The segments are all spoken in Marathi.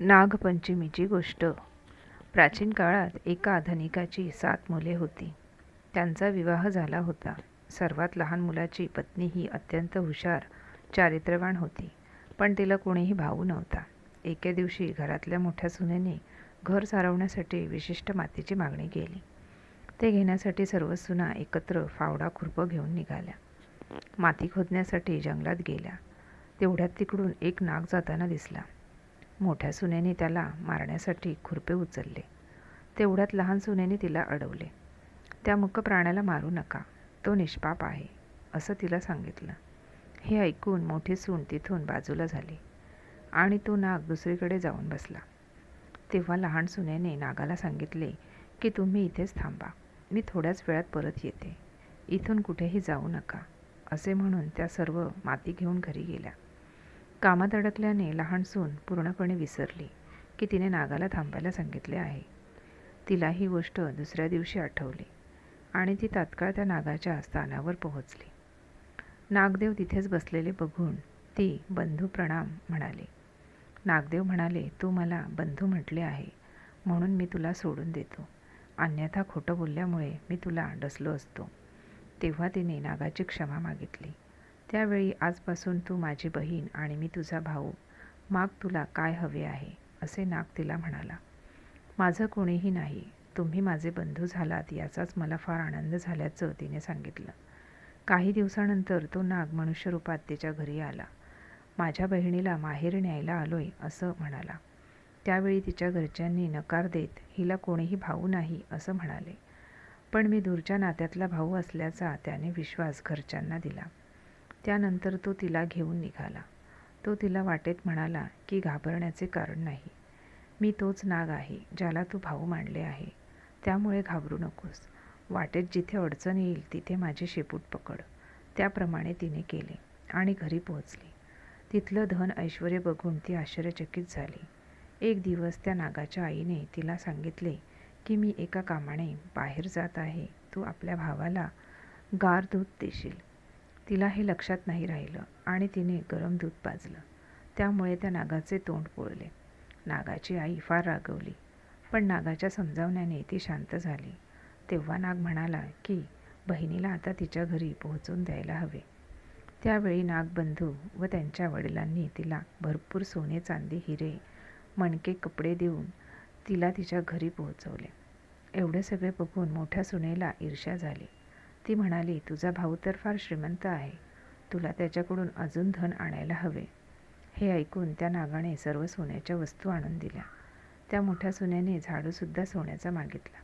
नागपंचमीची गोष्ट. प्राचीन काळात एका धनिकाची सात मुले होती. त्यांचा विवाह झाला होता. सर्वात लहान मुलाची पत्नी ही अत्यंत हुशार चारित्र्यवान होती पण तिला कोणीही भाऊ नव्हता. एके दिवशी घरातल्या मोठ्या सुनेने घर सारवण्यासाठी विशिष्ट मातीची मागणी केली. ते घेण्यासाठी सर्व सुना एकत्र फावडा खुरपं घेऊन निघाल्या. माती खोदण्यासाठी जंगलात गेल्या. तेवढ्यात तिकडून एक नाग जाताना दिसला. मोठ्या सुनेने त्याला मारण्यासाठी खुरपे उचलले. तेवढ्यात लहान सुनेने तिला अडवले. त्या मुक प्राण्याला मारू नका. तो निष्पाप आहे असं तिला सांगितलं. हे ऐकून मोठी सून तिथून बाजूला झाली आणि तो नाग दुसरीकडे जाऊन बसला. तेव्हा लहान सुनेने नागाला सांगितले की तुम्ही इथेच थांबा. मी थोड्याच वेळात परत येते. इथून कुठेही जाऊ नका असे म्हणून त्या सर्व माती घेऊन घरी गेल्या. कामात अडकल्याने लहान सून पूर्णपणे विसरली की तिने नागाला थांबायला सांगितले आहे. तिला ही गोष्ट दुसऱ्या दिवशी आठवली आणि ती तात्काळ त्या नागाच्या स्थानावर पोहोचली. नागदेव तिथेच बसलेले बघून ती बंधू प्रणाम म्हणाले. नागदेव म्हणाले तू मला बंधू म्हटले आहे म्हणून मी तुला सोडून देतो. अन्यथा खोटं बोलल्यामुळे मी तुला डसलो असतो. तेव्हा तिने नागाची क्षमा मागितली. त्यावेळी आजपासून तू माझी बहीण आणि मी तुझा भाऊ. माग तुला काय हवे आहे? असे नाग तिला म्हणाला. माझं कोणीही नाही. तुम्ही माझे बंधू झालात याचाच मला फार आनंद झाल्याचं तिने सांगितलं. काही दिवसानंतर तो नाग मनुष्यरूपात तिच्या घरी आला. माझ्या बहिणीला माहेर न्यायला आलोय असं म्हणाला. त्यावेळी तिच्या घरच्यांनी नकार देत हिला कोणीही भाऊ नाही असं म्हणाले. पण मी दूरच्या नात्यातला भाऊ असल्याचा त्याने विश्वास घरच्यांना दिला. त्यानंतर तो तिला घेऊन निघाला. तो तिला वाटेत म्हणाला की घाबरण्याचे कारण नाही. मी तोच नाग आहे ज्याला तू भाऊ मांडले आहे. त्यामुळे घाबरू नकोस. वाटेत जिथे अडचण येईल तिथे माझे शेपूट पकड. त्याप्रमाणे तिने केले आणि घरी पोहोचली. तिथलं धन ऐश्वर बघून ती आश्चर्यचकित झाली. एक दिवस त्या नागाच्या आईने तिला सांगितले की मी एका कामाने बाहेर जात आहे. तू आपल्या भावाला गार दूध देशील. तिला हे लक्षात नाही राहिलं आणि तिने गरम दूध पाजलं. त्यामुळे त्या नागाचे तोंड पोळले. नागाची आई फार रागवली पण नागाच्या समजावण्याने ती शांत झाली. तेव्हा नाग म्हणाला की बहिणीला आता तिच्या घरी पोहोचून द्यायला हवे. त्यावेळी नागबंधू व त्यांच्या वडिलांनी तिला भरपूर सोने चांदी हिरे मणके कपडे देऊन तिला तिच्या घरी पोहोचवले. एवढे सगळे बघून मोठ्या सुनेला ईर्ष्या झाली. ती म्हणाली तुझा भाऊ तर फार श्रीमंत आहे. तुला त्याच्याकडून अजून धन आणायला हवे. हे ऐकून त्या नागाने सर्व सोन्याच्या वस्तू आणून दिल्या. त्या मोठ्या सुन्याने झाडूसुद्धा सोन्याचा मागितला.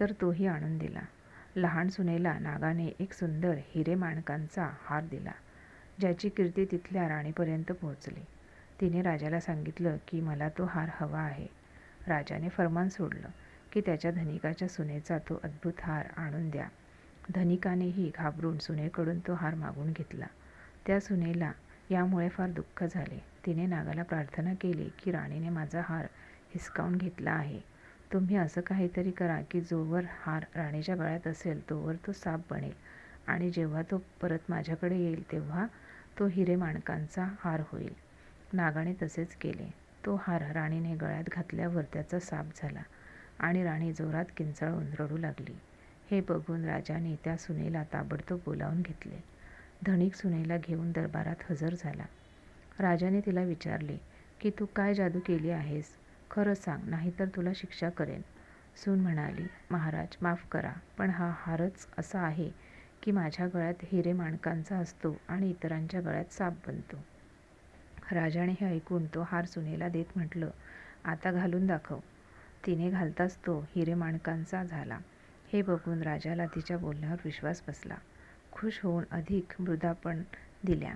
तर तोही आणून दिला. लहान सुनेला नागाने एक सुंदर हिरे माणकांचा हार दिला ज्याची कीर्ती तिथल्या राणीपर्यंत पोहोचली. तिने राजाला सांगितलं की मला तो हार हवा आहे. राजाने फरमान सोडलं की त्याच्या धनिकाच्या सुनेचा तो अद्भुत हार आणून द्या. धनिकानेही घाबरून सुनेकडून तो हार मागून घेतला. त्या सुनेला यामुळे फार दुःख झाले. तिने नागाला प्रार्थना केली की राणीने माझा हार हिसकावून घेतला आहे. तुम्ही असं काहीतरी करा की जोवर हार राणीच्या गळ्यात असेल तोवर तो साप बनेल. आणि जेव्हा तो परत माझ्याकडे येईल तेव्हा तो हिरे माणकांचा हार होईल. नागाने तसेच केले. तो हार राणीने गळ्यात घातल्यावर त्याचा साप झाला आणि राणी जोरात किंचाळून रडू लागली. हे बघून राजाने त्या सुनेला ताबडतोब बोलावून घेतले. धनिक सुनेला घेऊन दरबारात हजर झाला. राजाने तिला विचारले की तू काय जादू केली आहेस? खरं सांग नाहीतर तुला शिक्षा करेन. सून म्हणाली महाराज माफ करा पण हा हारच असा आहे की माझ्या गळ्यात हिरे माणकांचा असतो आणि इतरांच्या गळ्यात साप बनतो. राजाने हे ऐकून तो हार सुनेला देत म्हटलं आता घालून दाखव. तिने घालताच तो हिरे माणकांचा झाला. हे बघून राजाला तिच्या बोलण्यावर विश्वास बसला. खुश होऊन अधिक मृदापण दिल्या.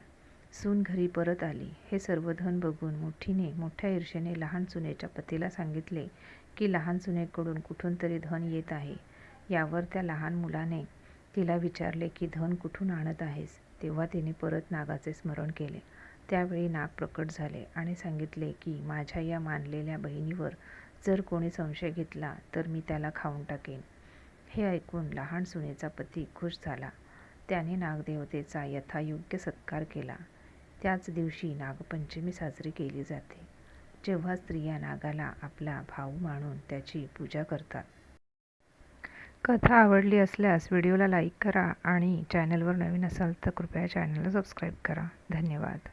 सून घरी परत आली. हे सर्व धन बघून मोठीने मोठ्या ईर्षेने लहान सुनेच्या पतीला सांगितले की लहान सुनेकडून कुठून तरी धन येत आहे. यावर त्या लहान मुलाने तिला विचारले की धन कुठून आणत आहेस? तेव्हा तिने परत नागाचे स्मरण केले. त्यावेळी नाग प्रकट झाले आणि सांगितले की माझ्या या मानलेल्या बहिणीवर जर कोणी संशय घेतला तर मी त्याला खाऊन टाकेन. हे ऐकून लहान सुनेचा पती खुश झाला. त्याने नागदेवतेचा यथायोग्य सत्कार केला. त्याच दिवशी नागपंचमी साजरी केली जाते. जेव्हा स्त्रिया नागाला आपला भाऊ मानून त्याची पूजा करतात. कथा आवडली असल्यास व्हिडिओला लाईक करा आणि चॅनलवर नवीन असाल तर कृपया चॅनलला सबस्क्राईब करा. धन्यवाद.